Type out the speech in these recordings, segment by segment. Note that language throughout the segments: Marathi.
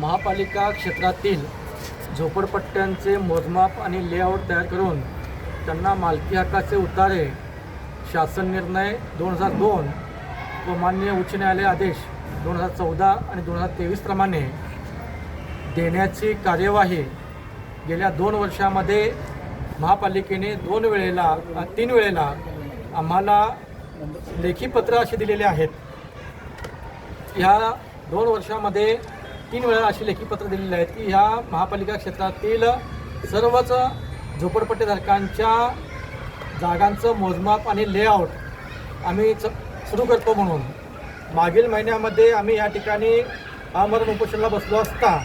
महापालिका क्षेत्रातील झोपडपट्ट्यांचे मोजमाप आणि लेआउट तयार करून त्यांना मालकी हक्काचे उतारे शासन निर्णय दोन हजार दोन व मान्य उच्च न्यायालय आदेश दोन हजार चौदा आणि दोन हजार तेवीस प्रमाणे देण्याची कार्यवाही गेल्या दोन वर्षामध्ये महापालिकेने दोन वेळेला तीन वेळेला आम्हाला लेखी पत्र असे दिलेले आहेत. ह्या दोन वर्षामध्ये तीन वेळा अशी लेखी पत्र दिलेली आहेत की ह्या महापालिका क्षेत्रातील सर्वच झोपडपट्टीधारकांच्या जागांचं मोजमाप आणि लेआउट आम्ही च सुरू करतो म्हणून. मागील महिन्यामध्ये आम्ही या ठिकाणी आमरण उपोषणाला बसलो असता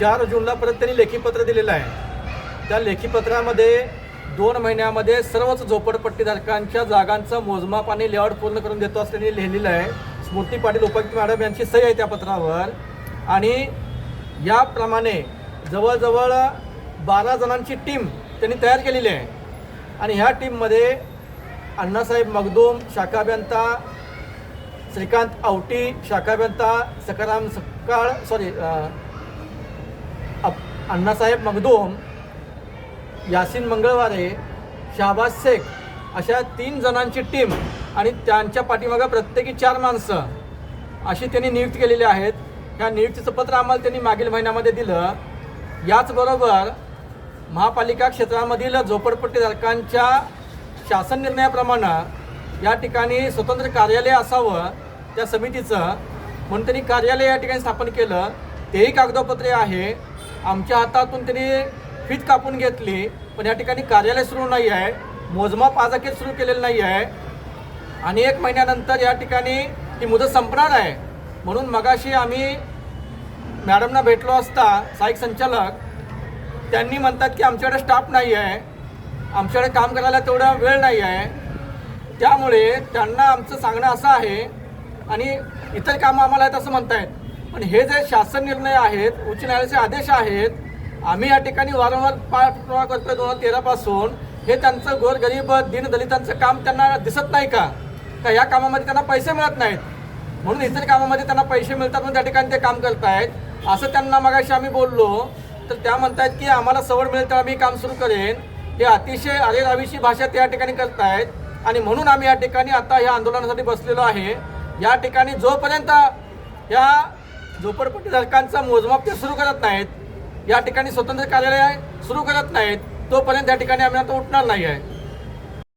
चार जूनला परत त्यांनी लेखीपत्र दिलेलं आहे. त्या लेखीपत्रामध्ये दोन महिन्यामध्ये सर्वच झोपडपट्टीधारकांच्या जागांचं मोजमाप आणि लेआउट पूर्ण करून देतो असं त्यांनी लिहिलेलं आहे. स्मृती पाटील उपायुक्त मॅडम यांची सही आहे त्या पत्रावर. आणि याप्रमाणे जवळजवळ बारा जणांची टीम त्यांनी तयार केलेली आहे. आणि ह्या टीममध्ये अण्णासाहेब मगदूम शाखाभ्यंता श्रीकांत आवटी शाखाभ्यंता सकाराम सकाळ सॉरी अण्णासाहेब मगदूम यासिन मंगळवारे शहाबाज शेख अशा तीन जणांची टीम आणि त्यांच्या पाठीमागं प्रत्येकी चार माणसं अशी त्यांनी नियुक्त केलेली आहेत. ह्या नियुक्तीचं पत्र आम्हाला त्यांनी मागील महिन्यामध्ये दिलं. याचबरोबर महापालिका क्षेत्रामधील झोपडपट्टीधारकांच्या शासन निर्णयाप्रमाणे या ठिकाणी स्वतंत्र कार्यालय असावं त्या समितीचं. म्हणून त्यांनी कार्यालय या ठिकाणी स्थापन केलं. तेही कागदोपत्रे आहे. आमच्या हातातून त्यांनी फीत कापून घेतली पण या ठिकाणी कार्यालय सुरू नाही आहे. मोजमाप आजाकीत सुरू केलेलं नाही आहे. आणि एक महिन्यानंतर या ठिकाणी ती मुदत संपणार आहे. म्हणून मगाशी आम्ही मॅडमना भेटलो असता सहाय्यक संचालक त्यांनी म्हणतात की आमच्याकडे स्टाफ नाही आहे आमच्याकडे काम करायला तेवढा वेळ नाही आहे. त्यामुळे त्यांना आमचं सांगणं असं आहे आणि इतर कामं आम्हाला आहेत असं म्हणतायत. पण हे जे शासन निर्णय आहेत उच्च न्यायालयाचे आदेश आहेत आम्ही या ठिकाणी वारंवार पाठपुरावा करतोय दोन हजार तेरापासून हे त्यांचं गोरगरीब दीनदलितांचं काम त्यांना दिसत नाही का? का या कामामध्ये त्यांना पैसे मिळत नाहीत? म्हणून इतर कामामध्ये त्यांना पैसे मिळतात म्हणून त्या ठिकाणी ते काम करतायत. असं त्यांना मगाशी आम्ही बोललो तर त्या म्हणतायत की आम्हाला सवड मिळेल तर आम्ही काम सुरू करेन. हे अतिशय अरेरावीची भाषा त्या ठिकाणी करतायत. आणि म्हणून आम्ही या ठिकाणी आता या आंदोलनासाठी बसलेलो आहे. या ठिकाणी जोपर्यंत या झोपडपट्टीधारकांचा मोजमाप ते सुरू करत नाहीत या ठिकाणी स्वतंत्र कार्यालय सुरू करत नाहीत तोपर्यंत या ठिकाणी आम्ही आता उठणार नाही आहे.